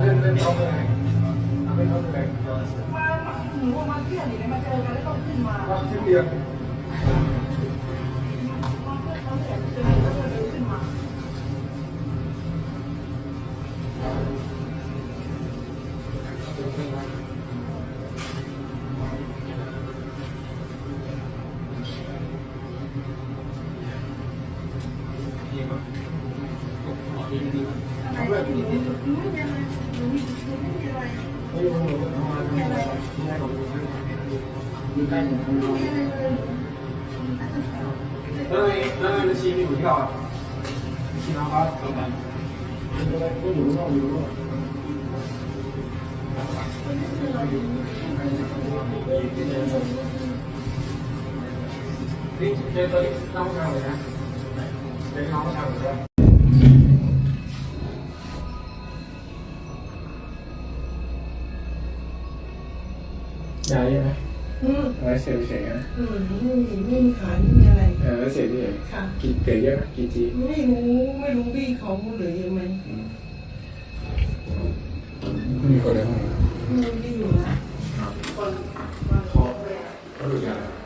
เล่นเล่นเขาเทำให้เขาเลยหนูมาเที่ยวนี่มาเจอกันแล้วก็ขึ้นมาขึ้นเตียง đi chơi tới nóng sao rồi hả chơi nóng sao rồi ยาเยอะไหมอืมไว้เสียเฉยๆนะอืมไม่มีไม่มีขายไม่มีอะไร เออไว้เสียเฉยค่ะ ๆกินเกลือเยอะไหมกินจีไม่รู้ไม่รู้พี่เขาเหลือเยอะไหมมีคนแล้วไมไม่รู้อยู่นะคนมาขอรู้จัง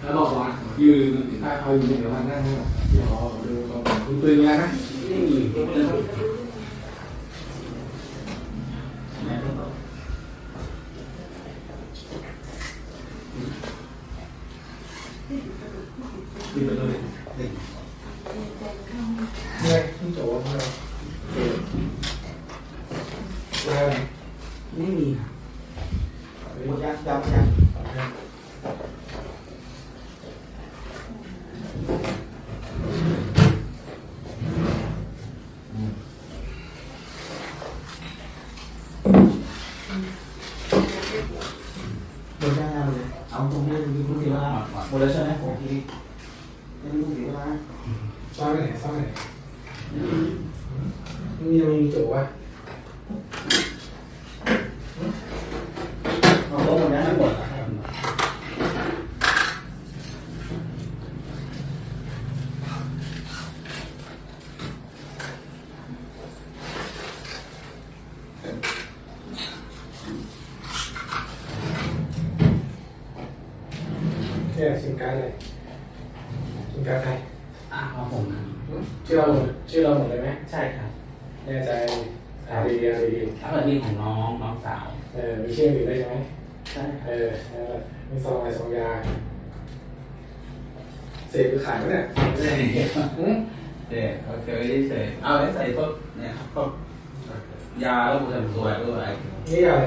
แล้วบอกว่ายืนใต้เขาอยู่ในวันนั่ง อ๋อตรงดูงแล้วนะ มดแล้วใช่ไหมโอเคยังไม่ถึงเวลาซ่อนไปไหนซ่อนไปไหนมันยังไม่มีตัววะเอาลบหมดนะ เนี่ยสินค้าอะไรสินค้าใครอะของผมชื่อเราหมดชื่อเราหมดเลยไหมใช่ครับแน่ใจเอาดีๆเอาดีถ้าเกิดนี่ของน้องน้องสาวๆเออมีชื่ออื่นได้วยใช่ไหมใช่คเอรับอนั่นแหละมีซองอะไรซองยาเสพหรือขายไหมเนี่ยเด็กหืมเด็กโอเคเฉยเอาไว้ใส่พวกเนี่ยครับพวกยาแล้วกูทำตัวด้วยนี่อะไร